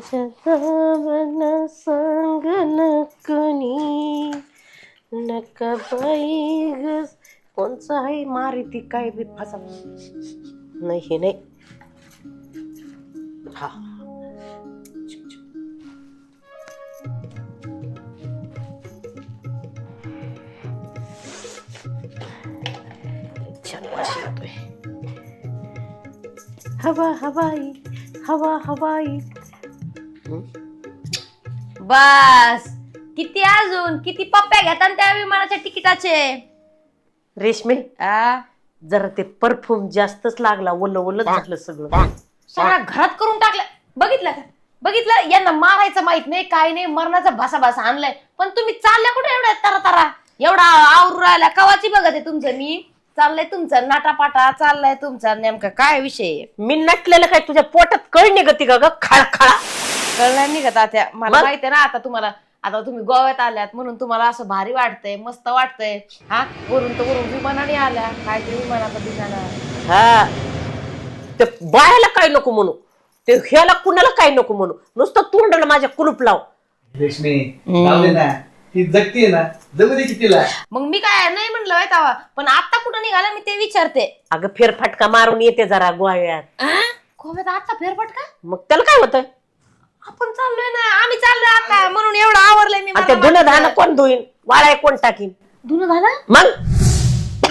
माझ्या दावण सांगन कुणी? नका बाई ग. कोणचं आहे मारी ती काय बी फसा नाही हे नाही. हा. हवा हवाई. हवा हवाई. बस. किती अजून? किती पप्प्या घेतात त्या विमानाच्या तिकिटाचे? रेशमे? आ? जरा ते परफ्यूम जास्तच लागला ओलं ओलं झालं सगळं. सगळं घरात करून टाकलं. बघितलं का? बघितलं? यांना मारायचं माहीत नाही काय नाही मरणाचा भासा भासा आणलाय. पण तुम्ही चालल्या कुठे एवढ्या तरा तरा एवढा आवरू राहिला. कवाची बघत आहे तुमचं मी? चाललंय तुमचं नाटापाटा चाललाय तुमचा नेमका काय विषय? आहे? मी नटलेलं काय तुझ्या पोटात कळ निघती का ग खळखळा कळलं नाही का तात्या? मला मग? माहिती आहे ना आता तुम्हाला आता तुम्ही गोव्यात आल्यात म्हणून तुम्हाला असं भारी वाटतंय मस्त वाटतंय. हा? वरून तर वरून विमानाने आल्या काय ते विमानाचा दिसाना हा. ते बायाला काय नको म्हणू? ते ह्याला कुणाला काय नको म्हणू? नुसतं तोंडाला माझ्या कुलूप लाव. रेशमी जाऊ दे ना. ती जगतीये ना. जगू दे की तिला मग मी काय नाही म्हणलं होय तेव्हा पण आता कुठं निघाला मी ते विचारते. अगं फेरफटका मारून येते जरा गोव्यात. गोव्यात आता फेरफट का मग त्याला काय होतं आपण चाललोय ना आम्ही चाललोय आता. म्हणून एवढं आवरलंय मी आणि ते मला धुणं वाटलं. कोण धुईन? वाळाय कोण टाकीन? धुणं झालं मग?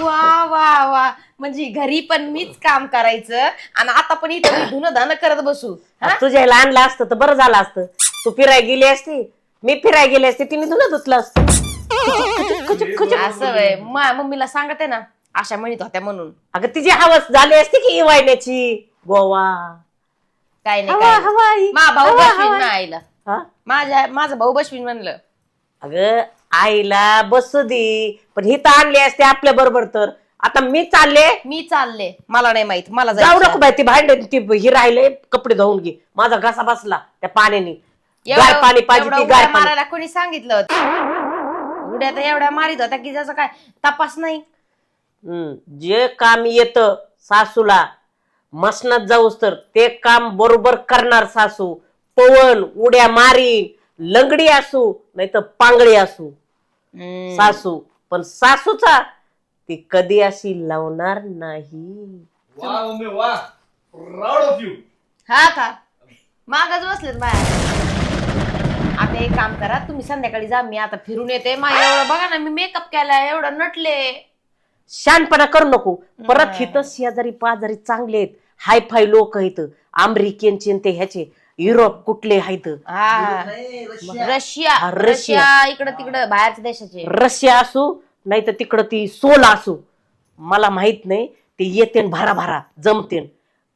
वा वा वा. म्हणजे घरी पण मीच काम करायचं आणि आता पण इथं मी धुणं धाणं करत बसू. हा? तुझ्या आणलं असतं तर बरं झालं असतं. तू फिराय गेली असती मी फिराय गेली असते तिने धुणं धुतलं असतं. असं वय. मा मम्मीला सांगते ना अशा म्हणत होत्या म्हणून. अगं तिची हवस झाली असती की वायण्याची गोवा. काय नाही हवा काय नाही. हवाई मा भाऊ हवा, बसवीन. ना आईला. हा? माझ्या माझा भाऊ बसवीन म्हणलं. अगं आईला बसू दे पण ही तर आणली असते आपल्या बरोबर तर. आता मी चालले. मी चालले. मला नाही माहीत मला जाऊ जायचं. नको बाई ती भांडे ती ही राहिले कपडे धुवून घे. माझा घसा बसला त्या पाण्याने. गार पाणी पाहिजे एवढं ती उड्या गार पाणी. मारायला कोणी सांगितलं होतं? उड्या तर एवढ्या मारित होत्या की ज्याचा काय तपास नाही. हम्म, जे काम येत सासूला मसनात जाऊस तर ते काम बरोबर करणार सासू. पवन उड्या मारीन लंगडी असू नाही तर पांगडी असू सासू पण सासूचा ती कधी अशी लावणार नाही. वा मम्मी वा. प्राऊड ऑफ यू हा का? मागच बसलेत बाया. आता एक काम करा तुम्ही संध्याकाळी जा मी आता फिरून येते. मा एवढं बघा ना मी मेकअप केलाय एवढं नटले. शानपणा करू नको. परत इथं शेजारी पाजारी चांगले आहेत. हाय फाय लोक आहेत. अमेरिकनचे आणि ते ह्याचे. युरोप कुठले आहेत? हा. रशिया. हा, रशिया. रशिया इकडं तिकडं बाहेरच्या देशाचे. रशिया असू नाही तर तिकडं ती सोल असू. मला माहीत नाही. ते येते भारा भारा जमते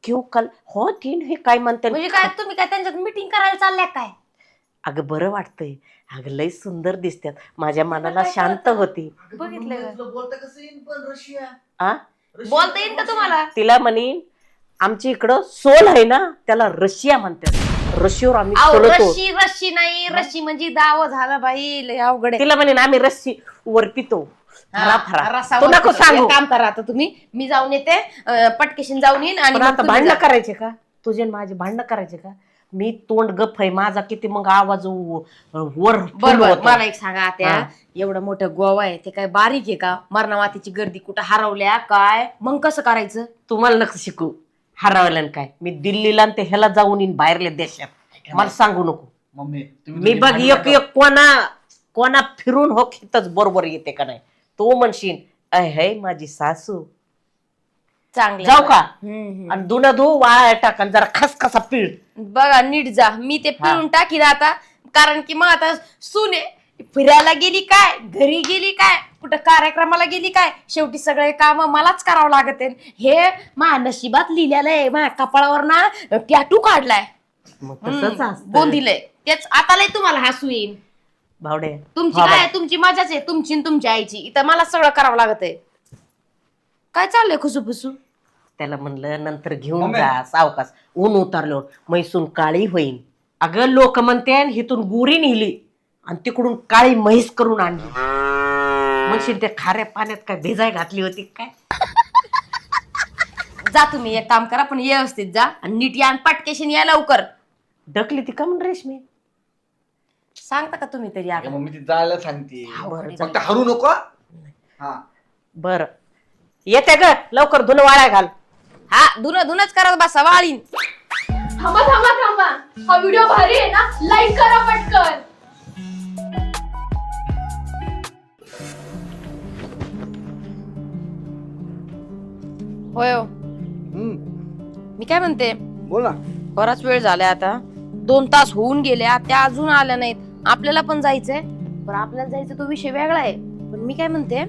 किंवा काल हो तीन हे काय म्हणते म्हणजे काय तुम्ही काय त्यांच्यात मिटिंग करायला चालल्या काय? अगं बरं वाटतंय. अगं लय सुंदर दिसतात माझ्या मनाला शांत होती. बघितलं का? बोलता कसं येईन पण रशिया? आ? बोलता येईल का तुम्हाला? तिला म्हणीन आमच्या इकडं सोल आहे ना त्याला रशिया म्हणतात. रशियावर आम्ही अहो रशी रशी नाही रशी म्हणजे दाव झालं बाई लय अवघड आहे. तिला म्हणेन आम्ही रस्सी वर पितो. हा, फरा फरा रसावर तू नको पितो. सांगू. एक काम करा आता तुम्ही. मी जाऊन येते अं, पटकेशीन जाऊन येईन आणि पण मग आता तुम्ही भांडणं जा. करायचे का? तुझे आणि माझे भांडणं करायचे का? मी तोंड गप आहे माझा किती मग आवाज व- वर बरं फुल बरं होतो. मला एक सांगा त्या हा. एवढं मोठं गोवा आहे ते काय बारीक आहे का? मरणा मातीची गर्दी कुठं हरवल्या काय? मग कसं करायचं? तुम्हाला नको शिकू. हरवलं आणि काय? मी दिल्लीला आणि ते ह्याला जाऊन येईन बाहेरल्या देशात. मला सांगू नको. मम्मी तुम्ही मी दोघी बघ एक एक कोणा कोणा फिरून हो खेतच बरोबर येते का नाही? तू म्हणशील अय है माझी सासू. चांगलं जाऊ का? हम्म, हम्म. आणि धुणं धु वाळा टाक आणि जरा खसखसा पीळ. बघा नीट जा. मी ते पिळून टाकील आता. कारण की मग आता सुने फिरायला गेली काय? घरी गेली काय? कुठं कार्यक्रमाला गेली काय? शेवटी सगळे काम मलाच करावं लागत. हे माझ्या नशिबात लिहिलेलं आहे. माझ्या कपाळावर ना टॅटू काढलाय. मग तसंच असतं. गोंदिलय तेच आता लय तुम्हाला हसू येईल भावडे. तुमची हा काय? तुमची मजाच आहे. तुमची आणि तुमच्या आईची. इथं मला सगळं करावं लागत आहे काय चाललंय खुसूफुसू त्याला म्हणलं नंतर घेऊन मम्मी. जा सावकाश. ऊन उतरल्यावर मैसून काळी होईन. अगं लोक म्हणते हिथून गुरी नेली आणि तिकडून काळी म्हैस करून आणली. म्हणशील ते खाऱ्या पाण्यात काय भेजाय घातली होती काय? जा तुम्ही एक काम करा पण व्यवस्थित जा आणि नीट या आणि पटकेशीन या लवकर. ढकली ती का म्हणून रेशमी? सांगता का तुम्ही तरी अगं मम्मी ती जायला सांगते. फक्त हरू नको हा. बर. येते ग लवकर धुन वाळ्या घाल. हा धुन धुनच करत बसा वाळीन थांबा थांबा थांबा. हा व्हिडिओ भारी आहे ना? लाईक करा पटकन. होय हो. हम्म, मी काय म्हणते? बोल ना. बराच वेळ झालाय आता. दोन तास होऊन गेल्या त्या अजून आल्या नाहीत. आपल्याला पण जायचंय. पण आपल्याला जायचं तो विषय वेगळा आहे. पण मी काय म्हणते?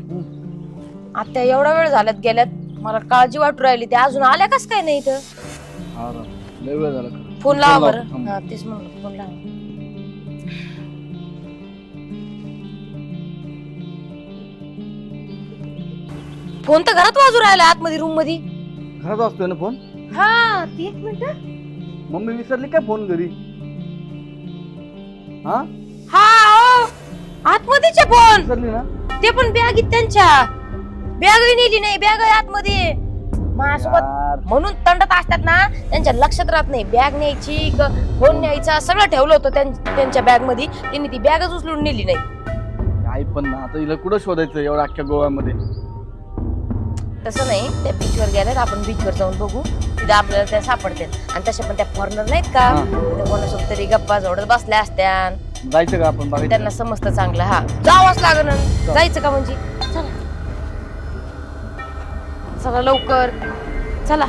आता एवढा वेळ झाल्यात गेल्यात मला काळजी वाटू राहिली. त्या अजून आल्या कस काय नाही इथं? हा ना. लय वेळ झाला. खरं. फोन लावा लाव, बरं. थांब. हा तेच म्हणलं फोन लावा. फोन तर घरात वाजू राहिला आतमध्ये रूममध्ये घरात असतोय ना फोन? हा ती एक मिनिट. मम्मी विसरली काय फोन घरी? हा? हा ओ, आतमध्येच आहे फोन. विसरली ना? ते पण बॅगीत त्यांच्या. बॅग नेली नाही बॅग आतमध्ये. माझ्यासोबत यार, म्हणून तंडत असतात ना त्यांच्या लक्षात राहत नाही. बॅग न्यायची क- फोन न्यायचा सगळं ठेवलं होतं त्यां- त्यांच्या बॅगमध्ये त्यांनी ती बॅगच उचलून नेली नाही. आई पण ना आता हिला कुठं शोधायचं एवढ्या अख्ख्या गोव्यामध्ये? तसं नाही त्या बीचवर गेल्यात आपण बीचवर जाऊन बघू. तिथे आपल्याला त्या सापडतात आणि तशा पण त्या फॉरनर नाहीत का? हा. तिथे कोणासोबत तरी गप्पा जोडत बसल्या असत्या जायचं का आपण बघायचं त्यांना समजतं चांगलं हा. जावंच लागण जायचं का म्हणजे? चला. चला लवकर. चला.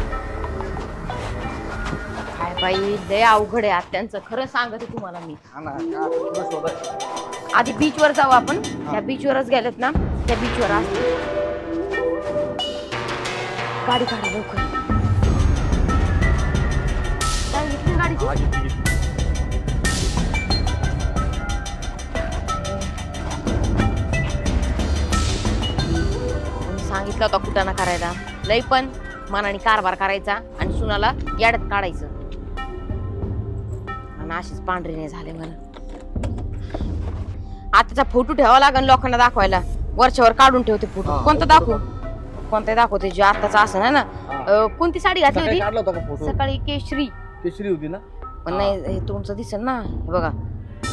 काय बाई लय अवघड आहे आत्यांचं. खरं सांगते तुम्हाला मी. हा ना, का? आता कुठं शोधायचं? आधी बीचवर जाऊ आपण. त्या बीचवरच गेलेत ना? त्या बीचवर असते गाडी काढा लवकर. गाडीची? हा, घेतली. सांगितलं होतं कुटाणा करायला. लय पण मनाने कारभार करायचा आणि सुनाला याड्यात काढायचं. आणि अशीच पांढरी नाही झाले मला आताचा फोटो ठेवा लागेल लोकांना दाखवायला. वरच्यावर काढून ठेवते फोटो. हा, कोणता फोटो दाखवू? कोणता दाखवते जे आताचा असं ना. हा. अं, कोणती साडी घातली सकाळी होती? काढला होता का फोटो? सकाळी केशरी. केशरी होती ना? पण. नाही हे तुमचं दिसेल ना. हे बघा.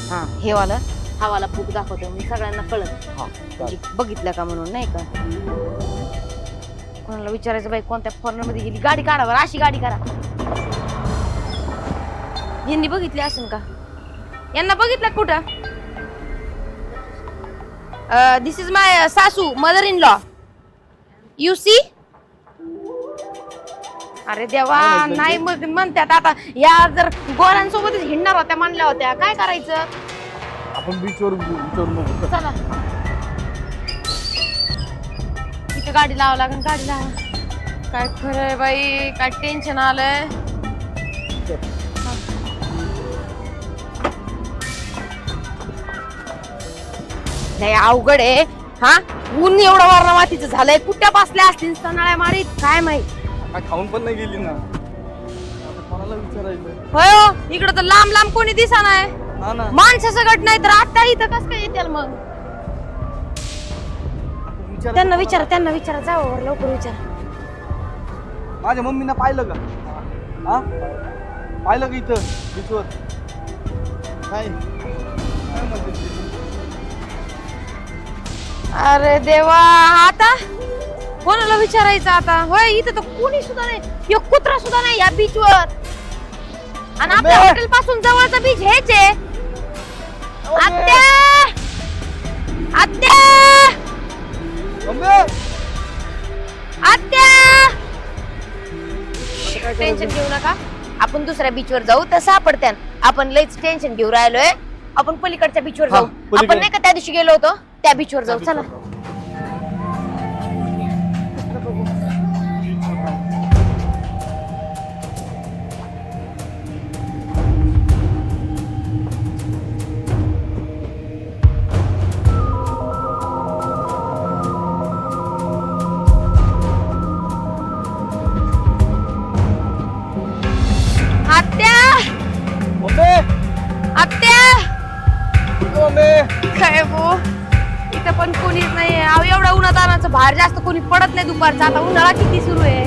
हा हे वाला. हा वाला बुक दाखवतो मी सगळ्यांना कळत हा म्हणजे बघितलं का म्हणून नाही का? कोणाला विचारायचं बाई कोणत्या फॉर्नरमध्ये गेली? गाडी काढा बरं अशी गाडी करा. यांनी बघितली असेल का? यांना बघितलं कुठं? दिस इज माय सासू mother in law you see अरे देवा नाही मग म्हणतात आता. या जर गोऱ्यांसोबतच हिंडणार होत्या म्हणल्या होत्या. काय करायचं? आपण बीचवर विचारून बघू चला. इथं गाडी लावा लागेल गाडी लावा. काय खरंय बाई काय टेन्शन आलंय. नाही अवघड आहे. हा? ऊन एवढं वारणा मातीचं झालंय. कुठ्या बसल्या असतील सणाळ्या मारीत? काय माहीत? काय खाऊन पण नाही गेली ना. आता कोणाला विचारायचं? होय हो, इकडं तर लांब लांब कोणी दिसा नाही हा ना. माणसं नाही तर आता इथं कस काय येतील मग? आपण विचारायचं त्यांना? विचारा त्यांना विचारा. जाऊ लवकर विचारा. माझ्या मम्मीनं पाहिलं का? हा? पाहिलं का इथं? बीचवर काय काय म्हणते ते? अरे देवा आता? कोणाला विचारायचं आता? होय इथं तर कोणी सुद्धा नाही. एक कुत्रा सुद्धा नाही या बीच वर. आणि आपल्या! हॉटेल पासून जवळचा बीच हेच आहे. आत्या! आत्या! आत्या! टेन्शन घेऊ नका. आपण दुसऱ्या बीच वर जाऊ तर सापडत्यान आपण लयच टेन्शन घेऊ राहिलोय. आपण पलीकडच्या बीच वर हा, जाऊ. आपण नाही का त्या दिवशी गेलो होतो? त्या बीच वर जाऊ. चला. कोणी पडत नाही दुपारचा. आता उन्हाळा किती सुरू आहे?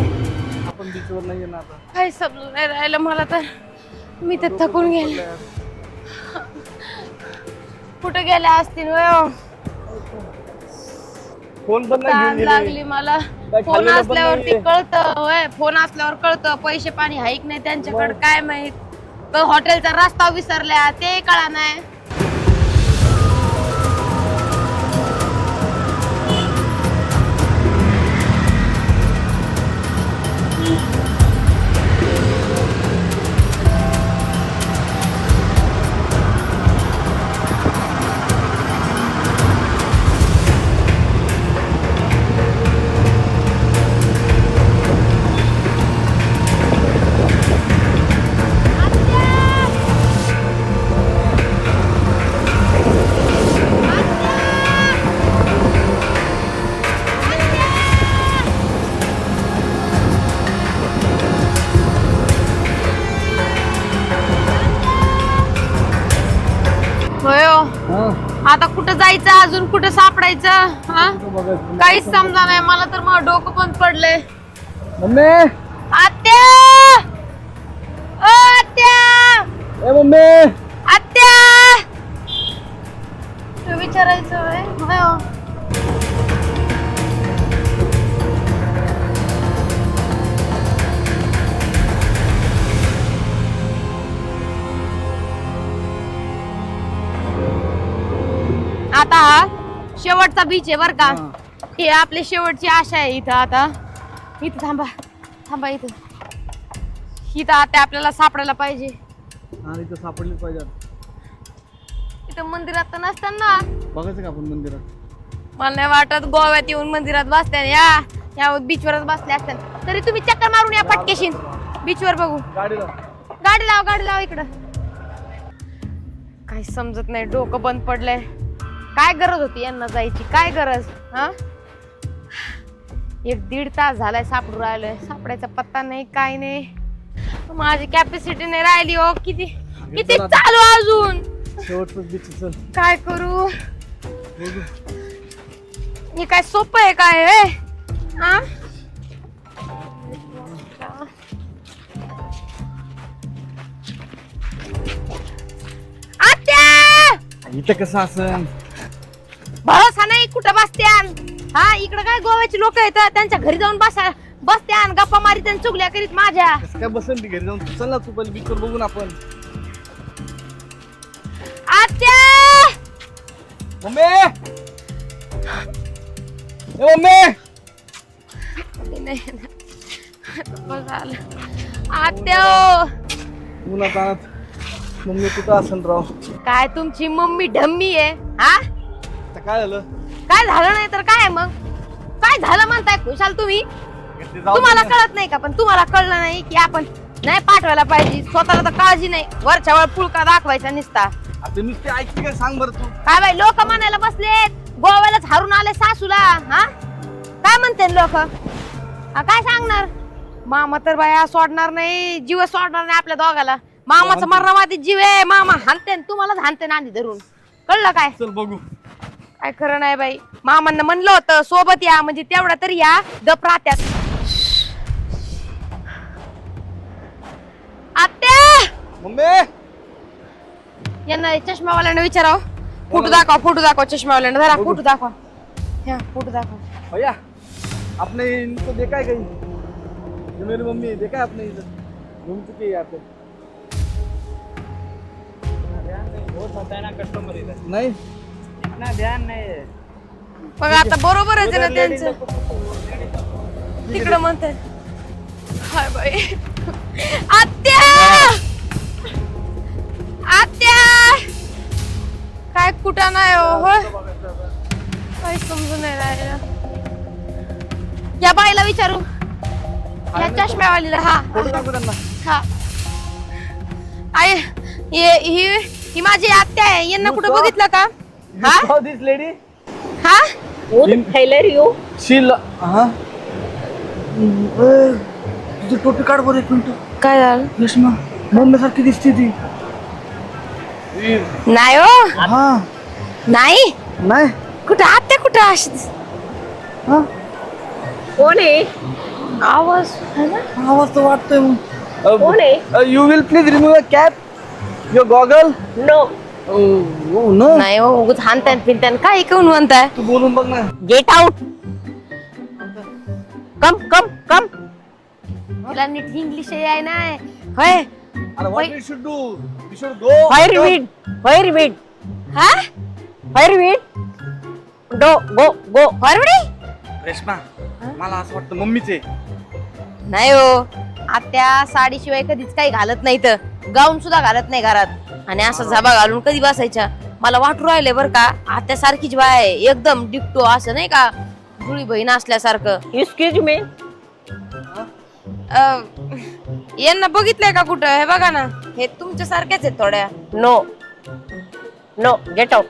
आपण बीचवर नाही आता काही समजून नाही राहिलं मला तर. मी तर थकून गेले. कुठे गेल्या असतील हो? फोन पण लागली मला. काय फोन खाल्लेलं पण असल्यावरती नाहीये. कळतं होय फोन असल्यावर कळतं. पैसे पाणी हाईक नाही त्यांच्याकडे. काय माहीत? हॉटेलचा रस्ता विसरल्या. ते कळा नाही आता कुठं जायचं अजून कुठं सापडायचं हा? काहीच समजा नाही मला तर मग डोकं पण पडलंय. मम्मी! आत्या! ओ आत्या! ए मम्मी! आत्या! तू विचारायचं होय? होय हो. आता हा शेवटचा बीच आहे बर का. हे. आपली शेवटची आशा आहे इथं आता. इथं थांबा थांबा इथं. इथं आता आपल्याला सापडायला पाहिजे. इथं सापडली पाहिजे इथं मंदिरात तर नसताना बघायचं का आपण मंदिरात? मला नाही वाटत गोव्यात येऊन मंदिरात बसत्या या या बीचवरच बसले असतात तरी तुम्ही चक्कर मारून या पटकेशीन. बीचवर बघू. गाडीला. गाडी लाव गाडी लाव इकडं. काही समजत नाही डोकं बंद पडलंय. काय गरज होती यांना जायची? काय गरज? हा? एक दीड तास झालाय सापडू राहिलोय. सापडायचा पत्ता नाही काय नाही. माझी कॅपॅसिटी नाही राहिली हो. किती किती चला. अजून? काय करू? हे काय सोपं आहे काय हा? इथं कसं असं भरोसा नाही कुठं बसत्यान हा इकडे काय गोव्याची लोक येतात? त्यांच्या घरी जाऊन बसा बसत्यान गप्पा मारीत आणि चुगल्या करीत माझ्या. कसं काय बसेल ती घरी जाऊन? चल ना तू पहिले बीचवर बघून आपण. आत्या! मम्मी! ए मम्मी! ते नाही. येणार. बघ आलं. आत्या. उन्हात आणत मम्मी कुठं असेल राव? काय तुमची मम्मी ढम्मी आहे हा? काय झालं? काय झालं नाही तर काय मग? काय झालं म्हणताय खुशाल तुम्ही? ते जाऊ दे तुम्हाला ना. कळत नाही का? पण तुम्हाला कळलं नाही की आपण नाही पाठवायला पाहिजे. स्वतःला तर काळजी नाही. वरच्या वर पुळका दाखवायचा निसता. आता नुसते ऐकते काय सांग बरं तू. काय बाई लोक म्हणायला बसलेत. गोव्यालाच हारून आले सासूला. हा? काय म्हणते लोक? काय सांगणार? मामा तर बाया सोडणार नाही जीव सोडणार नाही आपल्या दोघाला. मामाचं मरणामाती जीव आहे. मामा हानते तुम्हालाच हानते नांदी धरून. कळलं काय? चल बघू. काय खरं नाही बाई. मामांना म्हणलं होतं सोबत या म्हणजे तेवढा तरी या. दप राहत्यात. आत्या! मम्मी! यांना चष्मावाल्याने विचाराव. फोटो दाखवा फोटो दाखवा चष्मावाल्याने. जरा फोटो. दाखवा. ह्या फोटो दाखवा. भैया आपने इनको देखा है कहीं? ये मेरी मम्मी है, देखा है आपने इधर? घूम चुके हैं यहाँ पे। बहुत होता है ना कस्टमर इधर। नहीं। इतना ध्यान नहीं बघ आता बरोबरच आहे ना त्यांचं. तिकडं म्हणतात हाय बाई. आत्या! आत्या! काय कुठं नाही हो काही समजून नाही राहिलं. या बाईला विचारू. या चष्म्यावालीला हा. फोटो दाखव त्यांना. हा. आई हे- ही ही माझी आत्या आहे. यांना कुठं बघितलं का? हा? How this lady? हा? थैलर यू She lo- हा? तुझी टोपी काढ बरं एक मिनिट. काय झालं? यशमा मम्मी सारखी दिसते ती. नाही हो. हा. नाही? नाही? कुठं? आत्या कुठं अशी हा? कोण आहे? आवाज है ना आवाज तर वाटतोय मग. कोण आहे? You will please remove cap your goggle no no. नाही हो उगाच हानत्यान फिरत्यान काय कोण म्हणताय? तू बोलून बघ ना. गेट आउट कम कम कम तिला नीट इंग्लिश आहे नाही होय. अरे what you should do you should go fire weed fire weed हा? Fire weed do go go फरवडी Reshma मला असं वाटतं मम्मीचे नाही हो. आत्या साडीशिवाय कधीच काही घालत नाही तर गाऊन सुद्धा घालत नाही घरात. आणि असं झबा घालून कधी बसायच्या? मला वाटू राहिले बर का आत्या सारखीच बाय आहे. एकदम डिक्टो असं नाही का? जुळी बहीण असल्यासारखं. एक्सक्यूज मी अं, यांना बघितलंय का कुठं? हे बघा ना. हे तुमच्या सारख्याच आहेत थोड्या. नो नो गेट आउट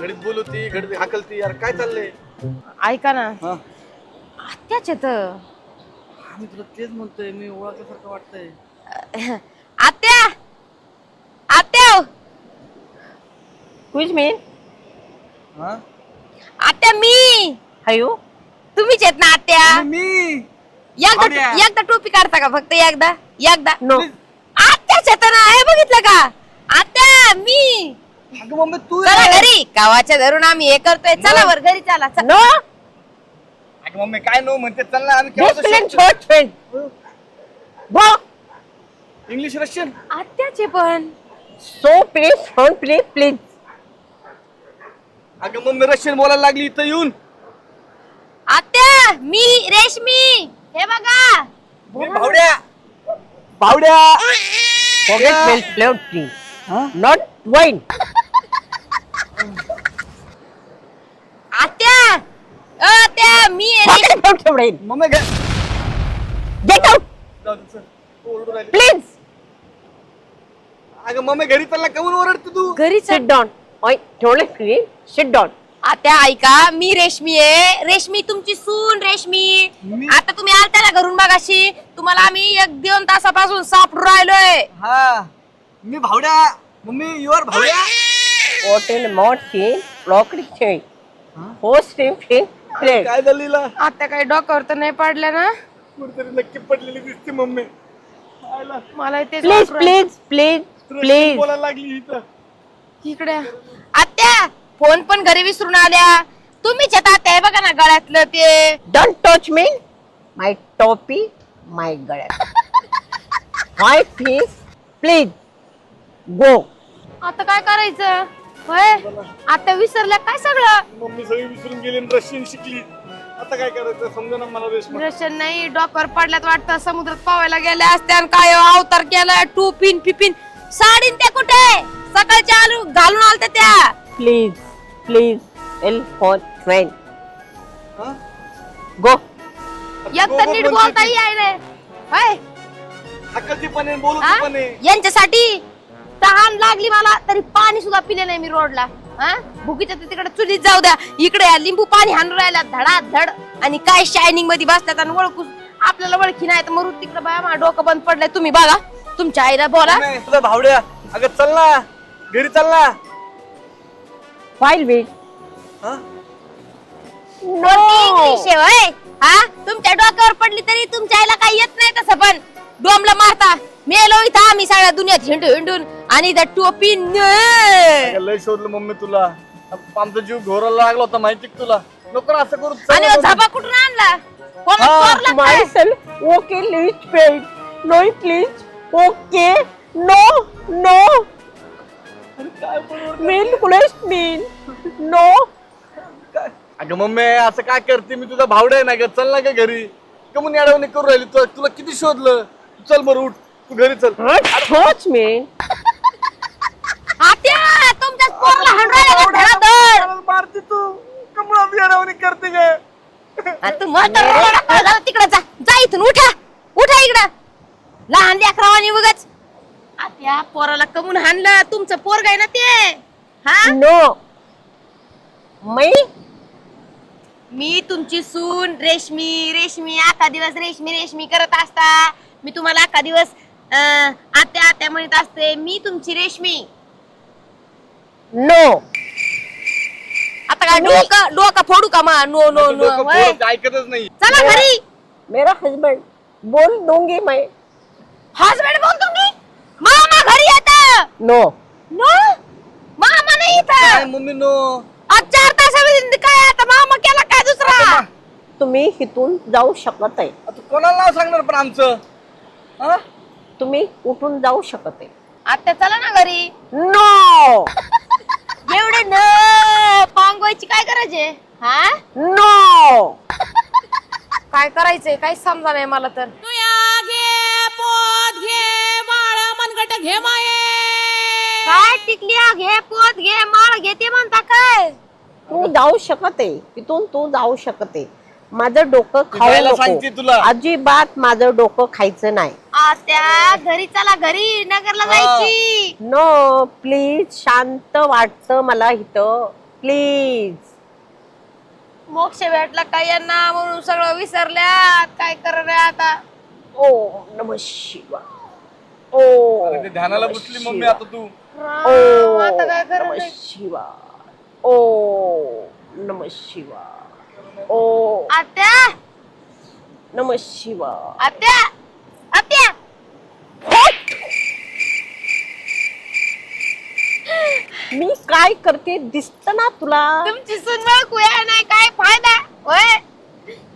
घडीत बोलवती घडीत हाकलती यार काय चाललंय? ऐका ना. हा. आत्याच येत मी तुला तेच म्हणतोय मी ओळखल्यासारखं वाटतंय. आत्या! आत्या. हो. Me? हा? आत्या मी. Are तुम्हीच आहेत ना आत्या? मी. एकदा आत्या. एकदा टोपी काढता का फक्त एकदा? एकदा? No. आत्याच येत ना हे बघितलं का? आत्या मी. अगं मम्मी तू चला घरी. गावाच्या धरून आम्ही हे करतोय. चला वर घरी चला चला. अगं मम्मी काय नो म्हणते? चल ना आम्ही. इंग्लिश रशियन आत्याचे पण. So please phone please please अग मम्मी रशियन बोलायला लागली इथं येऊन. आत्या मी रेशमी हे बघा. भावड्या. भावड्या. नॉट वाईन आत्या आत्या मी Reshmi. Mummy get out please अगं मम्मी घरी चालला कमून ओरडते तू घरी. Sit down. Oi, ठेवले free. Sit down. आत्या ऐका मी रेशमी आहे रेशमी तुमची सून रेशमी मी- आता तुम्ही आलता ना घरून बघाशी तुम्हाला आम्ही एक दोन तासापासून सापडून राहिलोय हा मी भावड्या मम्मी युअर भावड्या Lockery Chain. Host him, free. Play. काय झालेला आता काही डोक्यावर तर नाही पडल्या ना कुठेतरी नक्की पडलेली दिसते मम्मी आयला, मला तेच वाटू राहिलं. please, please, Russian please. बोलायला लागली इथं. इकडे. आत्या फोन पण घरी विसरून आल्या. तुम्हीच येतात आत्या हे बघा ना गळ्यातलं ते. Don't touch me. My topi, my गळ्यात. My please, please. Go. आता काय करायचं? होय? आता विसरल्या काय सगळं? मम्मी सगळी विसरून गेली आणि रशियन शिकली. आता काय करायचं? समजा ना मला रशन नाही डॉक्टर पडल्यात वाटतं समुद्रात पावायला गेल्या असत्या आणि काय अवतार केलाय टोपीन पिपिन. साडीन त्या कुठे? सकाळच्या आलू घालून आलत्या त्या. Please. L for train. हा? Go. एक तर नीट बोलता यायले होय. हाकलती पण आहे हा? पण आहे. यांच्यासाठी तहान लागली मला तरी पाणी सुद्धा पिले नाही मी रोडला. हा? भुकीच्या तर तिकडे चुलीत जाऊ द्या. इकडे या लिंबू पाणी हाणून राहिला धडा धड आणि काय शायनिंगमध्ये बसतात आणि ओळखू आपल्याला ओळखी नाही तर मरू तिकडे बाया माझं डोकं बंद पडलंय. तुम्ही बघा. तुमच्या आईला बोला. तुझा भावड्या. अगं चल ना. घरी चल ना. File wait. हा? कोणती इंग्लिश आहे होय? हा? तुमच्या डोक्यावर पडली तरी तुमच्या आईला काही येत नाही तसं पण. डोमला मारता. मेलो इथं आम्ही सगळ्या दुनियात हिंडू हिंडून. आणि त्या टोपी न- अगं, लय शोधलं मम्मी तुला. आमचा जीव घोरायला लागला होता माहिती का तुला? नको ना असं करू चल आणि ना हो कुठून आणला? कोणाला हा, चोरला काय? Myself. No, please. Okay. No, no. Mean, please, mean. No. अगं मम्मी असं काय करते? मी तुझा भावडा आहे ना ग. चल ना ग घरी. कमून अडवणी करू राहिली. तू तुला किती शोधलं? तू चल बरं उठ. तू घरी चल. Touch me. आत्या तुमच्याच पोरला? मारते तू. कमून अशी अडवणी करते ग. आणि तू पळ जा तिकडे जा. जा इथून उठा. उठा इकडं. लहान लेकरावानी उगाच. आत्या पोराला कमून हाणलं. तुमचं पोरग आहे ना ते? हा? No. मी मी तुमची सून रेशमी रेशमी अख्खा दिवस रेशमी रेशमी करत असता. मी तुम्हाला अख्खा दिवस अं, आत्या आत्या म्हणत असते. मी तुमची रेशमी. नो. आता काय डोकं डोकं फोडू का मा? No no no. डोकं होय. पोरं ऐकतच नाही. चला घरी. मेरा हस्बैंड बोल दूंगी मैं हसबंड बोल दूंगी मामा घरी येत. नो. नो? मामा नाही काय इथं मम्मी नो? आज चार तासामध्ये काय आता मामा केला काय दुसरा? तुम्ही इथून जाऊ शकत आहे आता कोणाला नाव सांगणार पण आमचं? हा? तुम्ही उठून जाऊ शकत आहे आता चला ना घरी. नो. एवढे न पांगवायची काय करायचे हा? नो. काय करायचंय? काही समजा नाही मला तर. काय टिकली घे पोत घे माळ घे ते म्हणता काय? तू जाऊ शकत आहे तिथून तू जाऊ शकत. आहे माझं डोकं खाऊ जायला सांगते तुला. अजिबात माझं डोकं खायचं नाही. आत्या घरी चला घरी नगरला हा. जायची. नो प्लीज शांत वाटतं मला इथं. प्लीज मोक्ष भेटला काय यांना? म्हणून सगळं विसरल्यात काय करणार आता? ओ नम शिवा ओ अरे ते ध्यानाला बसली मम्मी आता तू. ओ आता काय नम करणार शिवा ओ नम शिवा ओ आत्या! नम शिवा आत्या! आत्या! मी काय करते दिसत ना तुला? तुमची सुनवळ कुया नाही काय फायदा? होय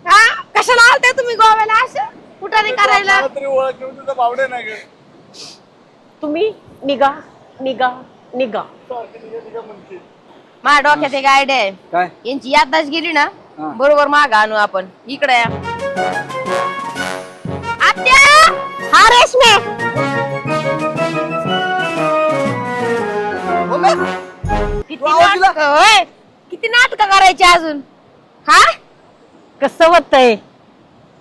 हा? कशाला आलते तुम्ही गोव्याला असं? कुठाने करायला? मला तरी ओळख मी तुझा भावडे नाही ग. तुम्ही निघा. निघा निघा. माझ्या डोक्यात एक आयडिया आहे. काय? यांची याददाश गेली ना हा. बरोबर माग आणू आपण. इकडे या. आत्या! हा रेशमे! किती? नाटक होय? किती नाटक करायची अजून? हा? कसं होतंय?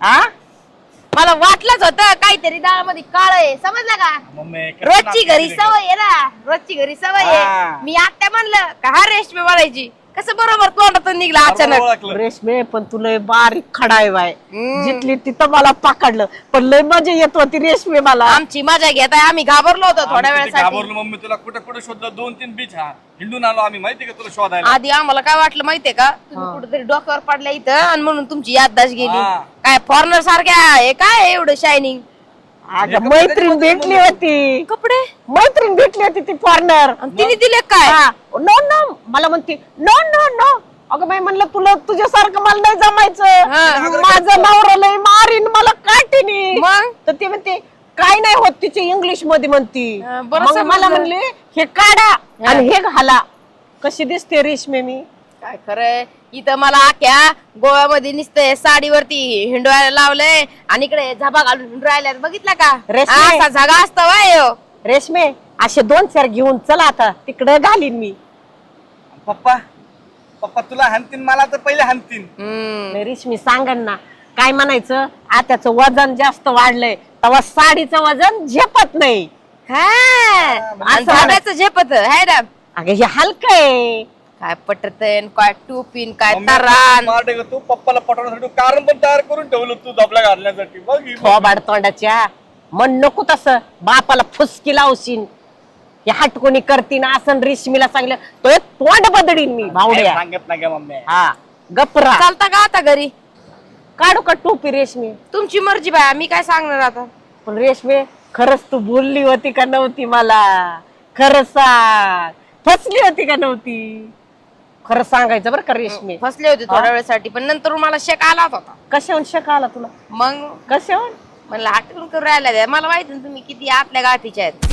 हा मला वाटलंच होतं काहीतरी डाळमध्ये काळ आहे. समजलं का? मम्मी रोजची घरी सवय आहे ना. रोजची घरी सवय हा. आहे मी आत्या म्हणलं का हा रेशमी म्हणायची कसं बरोबर तोंडातून निघला अचानक? ओळखलं. रेशमे पण तुला बारीक खडाय बाय. जिथली तिथं मला पकडलं पण लय मजा येत होती रेशमे मला. आमची मजा घेत आहे. आम्ही घाबरलो होतो थोड्या आम्ही किती वेळासाठी. घाबरलो मम्मी तुला कुठे कुठे शोधलं? दोन तीन बीच हा. हिंडून आलो आम्ही. माहिती का तुला शोधायला? आधी आम्हाला काय वाटलं माहितीये का? तुम्ही कुठेतरी डोक्यावर पडल्या इथं आणि म्हणून तुमची याददाश गेली. हा. काय फॉरनर सारख्या हे काय एवढं शायनिंग अगं मैत्रीण भेटली होती. कपडे? मैत्रीण भेटली होती ती फॉरनर आणि तिने दिले काय? नो नो मला म्हणते नो नो नो अगं बाई म्हणलं तुला तुझ्यासारखं मला नाही जमायचं. हा. माझं नवरा लय मारीन मला काटीनी मग? तर ते म्हणते काय नाही होत तिचे इंग्लिशमध्ये म्हणती. मला म्हणले हे काढा आणि हे घाला. कशी दिसते रेशमे मी? काय खरंय? इथं मला आख्या गोव्यामध्ये निसते साडीवरती हिंडवायला लावलंय आणि इकडे झबा घालून हिंडवायला बघितला का? रेशमी. असा झगा असतो वाय ह्यो. रेशमे असे दोन चार घेऊन चला आता. तिकडे घालीन मी. पप्पा पप्पा तुला हाणतीन मला तर पहिले हाणतीन. हम्म. रेशमी सांगन ना काय म्हणायचं? आत्याचं वजन जास्त वाढलंय तेव्हा साडीचं वजन झेपत नाही. हा. आणि असं झेपत हाय ना? अगं हे हलक आहे. काय पटतन काय टोपीन काय तरान? ग तू? पप्पाला पटवण्यासाठी कारण पण तयार करून ठेवलं तू धबला घालण्यासाठी. बघ ही बघ. थोबाड तोंडाच्या मन नको तसं. बापाला फुसकी लावशीन. हे हटकोणी करतीन आसन रेशमीला सांगलं तो एक तोंड बदडीन मी काय भावड्या सांगत नाही का मम्मी. हा गपरा. चालता का आता घरी? काढू का टोपी रेशमी? तुमची मर्जी बाय मी काय सांगणार आता? पण रेशमे खरंच तू बोलली होती का नव्हती मला? खरं सांग. फसली होती का नव्हती? खरं सांगायचं बरं का रेशमी? फसले होते थोड्या वेळेसाठी पण नंतर मला शेक आला होता. कशाहून शक आला तुला? मग? कशाहून म्हणलं आठवण करून राहिल्या त्या. मला माहिती ना तुम्ही किती आतल्या गाठीच्या आहेत.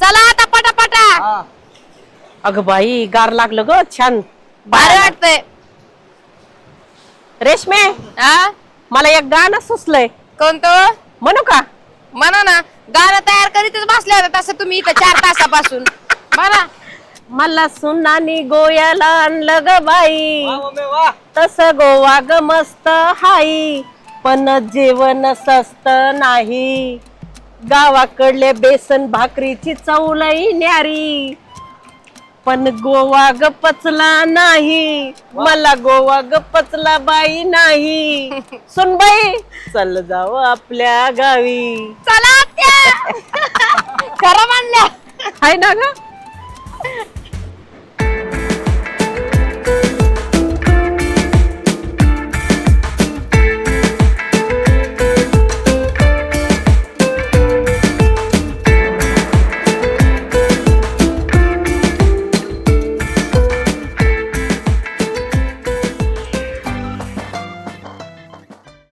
चला आता पटापटा. अगं बाई गार लागलं ग छान. भारी वाटतंय. रेशमे हा? मला एक गाणं सुचलंय. कोणतं? म्हणू का? म्हणा ना. गाणं तयार करीतच बसले होते तसं तुम्ही इथं चार तासापासून. म्हणा. मला सुनानी गोयाला आणलं ग बाई. तस गोवा ग मस्त हाई. पण जेवण सस्त नाही. गावाकडल्या बेसन भाकरीची चवलई न्यारी. पण गोवा ग पचला नाही. मला गोवा ग पचला बाई नाही. सुन बाई. चल जाऊ आपल्या गावी. चला खरं म्हणल्या हाय ना ग.